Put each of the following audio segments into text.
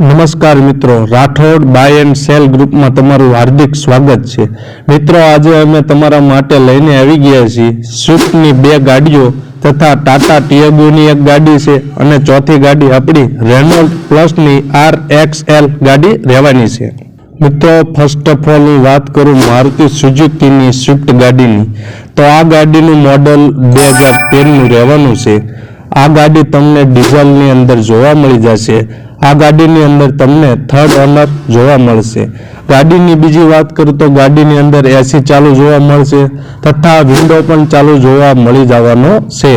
નમસ્કાર મિત્રો, Rathod by and cell ગ્રુપમાં તમારું હાર્દિક સ્વાગત છે. મિત્રો, આજે અમે તમારા માટે લઈને આવી ગયા છીએ સ્વિફ્ટની બે ગાડીઓ તથા ટાટા ટીએગોની એક ગાડી છે અને ચોથી ગાડી આપણી રેનોલ્ડ પ્લસની આર એક્સ એલ ગાડી રહેવાની છે. મિત્રો ફર્સ્ટ ઓફ ઓલ હું વાત કરું મારુતિ સુઝુકીની સ્વિફ્ટ ગાડીની. તો આ ગાડીનું મોડલ બે હજાર તેરનું રહેવાનું છે. આ ગાડી તમને ડીઝલની અંદર જોવા મળી જશે. આ ગાડીની અંદર તમને થર્ડ ઓનર જોવા મળશે. ગાડીની બીજી વાત કરું તો ગાડીની અંદર એસી ચાલુ જોવા મળશે તથા વિન્ડો પણ ચાલુ જોવા મળી જવાનો છે.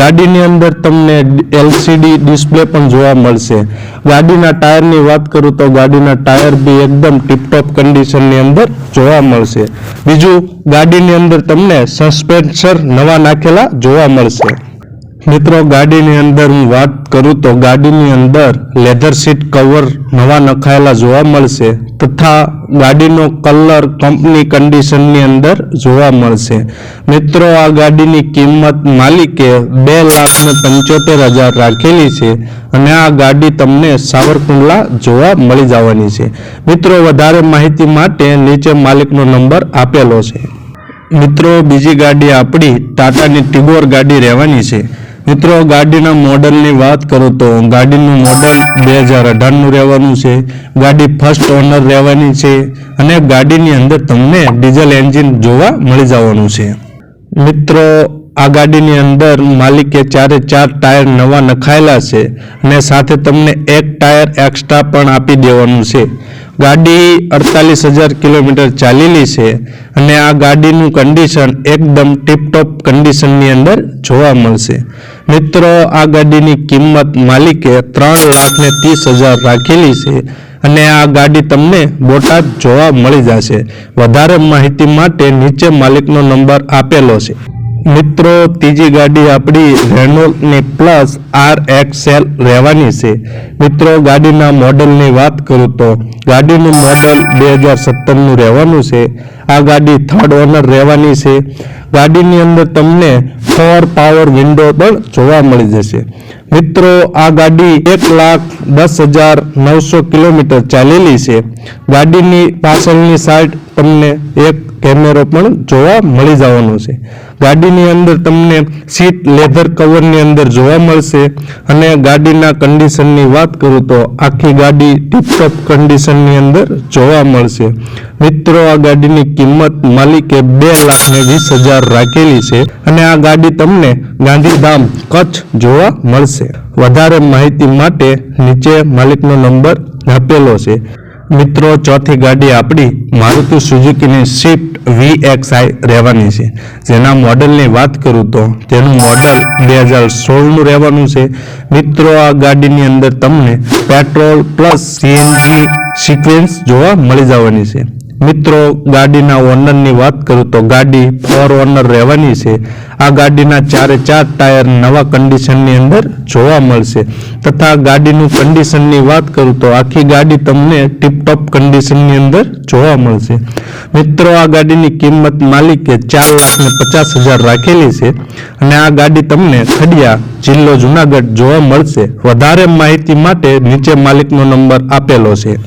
ગાડીની અંદર તમને એલસીડી ડિસ્પ્લે પણ જોવા મળશે. ગાડીના ટાયરની વાત કરું તો ગાડીના ટાયર બી એકદમ ટીપટોપ કન્ડિશનની અંદર જોવા મળશે. બીજું ગાડીની અંદર તમને સસ્પેન્સર નવા નાખેલા જોવા મળશે. મિત્રો, ગાડીની અંદર હું વાત કરું તો ગાડીની અંદર લેધર સીટ કવર નવા નખાયેલા જોવા મળશે તથા ગાડીનો કલર કંપની કન્ડિશનની અંદર જોવા મળશે. મિત્રો, આ ગાડીની કિંમત માલિકે બે લાખ ને પંચોતેર હજાર રાખેલી છે અને આ ગાડી તમને સાવરકુંડલા જોવા મળી જવાની છે. મિત્રો, વધારે માહિતી માટે નીચે માલિકનો નંબર આપેલો છે. મિત્રો, બીજી ગાડી આપણી ટાટાની ટિગોર ગાડી રહેવાની છે. મિત્રો, ગાડીના મોડલની વાત કરું તો ગાડીનું મોડલ બે હજાર અઢારનું રહેવાનું છે. ગાડી ફર્સ્ટ ઓનર રહેવાની છે અને ગાડીની અંદર તમને ડીઝલ એન્જિન જોવા મળી જવાનું છે. મિત્રો, આ ગાડીની અંદર માલિકે ચારે ચાર ટાયર નવા નખાયેલા છે અને સાથે તમને એક ટાયર એક્સ્ટ્રા પણ આપી દેવાનું છે. ગાડી અડતાલીસ હજાર કિલોમીટર ચાલેલી છે અને આ ગાડીનું કન્ડિશન એકદમ ટીપટોપ કન્ડિશનની અંદર જોવા મળશે. મિત્રો, આ ગાડીની કિંમત માલિકે ત્રણ લાખ ને ત્રીસ હજાર રાખેલી છે અને આ ગાડી તમને બોટાદ જોવા મળી જશે. વધારે માહિતી માટે નીચે માલિકનો નંબર આપેલો છે. મિત્રો, ત્રીજી ગાડી આપણી રેનોલ્ટની પ્લસ આર એક્સેલ રહેવાની છે. મિત્રો, ગાડીના મોડલની વાત કરું તો ગાડીનું મોડલ બે હજાર સત્તરનું રહેવાનું છે. આ ગાડી થર્ડ ઓનર રહેવાની છે. ગાડીની અંદર તમને ફોર પાવર વિન્ડો પણ જોવા મળી જશે. મિત્રો, આ ગાડી એક લાખ દસ હજાર નવસો કિલોમીટર ચાલેલી છે. ગાડીની પાછળની સાઈડ તમને એક કેમેરો પણ જોવા મળી જવાનો છે. ગાડીની અંદર તમને સીટ લેધર કવરની અંદર જોવા મળશે અને ગાડીના કન્ડિશનની વાત કરું તો આખી ગાડી ટીપટોપ કન્ડિશનની અંદર જોવા મળશે. મિત્રો, આ ગાડીની કિંમત માલિકે બે લાખ ને વીસ હજાર રાખેલી છે અને આ ગાડી તમને ગાંધીધામ કચ્છ જોવા મળશે. વધારે માહિતી માટે નીચે માલિકનો નંબર આપેલો છે. મિત્રો, ચોથી ગાડી આપણી મારુતિ સુઝુકીની સ્વિફ્ટ એક્સઆઈ રહેવાની છે. જેના મોડલની વાત કરું તો તેનું મોડલ બે હજાર સોળનું રહેવાનું છે. મિત્રો, આ ગાડીની અંદર તમને પેટ્રોલ પ્લસ સીએનજી સિક્વેન્સ જોવા મળી જવાની છે. મિત્રો, ગાડીના ઓનરની વાત કરું તો ગાડી ફોર ઓનર રહેવાની છે. આ ગાડીના ચારે ચાર ટાયર નવા કન્ડિશનની અંદર જોવા મળશે. તથા ગાડીનું કન્ડિશનની વાત કરું તો આખી ગાડી તમને ટીપટોપ કન્ડિશનની અંદર જોવા મળશે. મિત્રો, આ ગાડીની કિંમત માલિકે ચાર લાખ ને પચાસ હજાર રાખેલી છે અને આ ગાડી તમને ખડિયા જિલ્લો જુનાગઢ જોવા મળશે. વધારે માહિતી માટે નીચે માલિકનો નંબર આપેલો છે.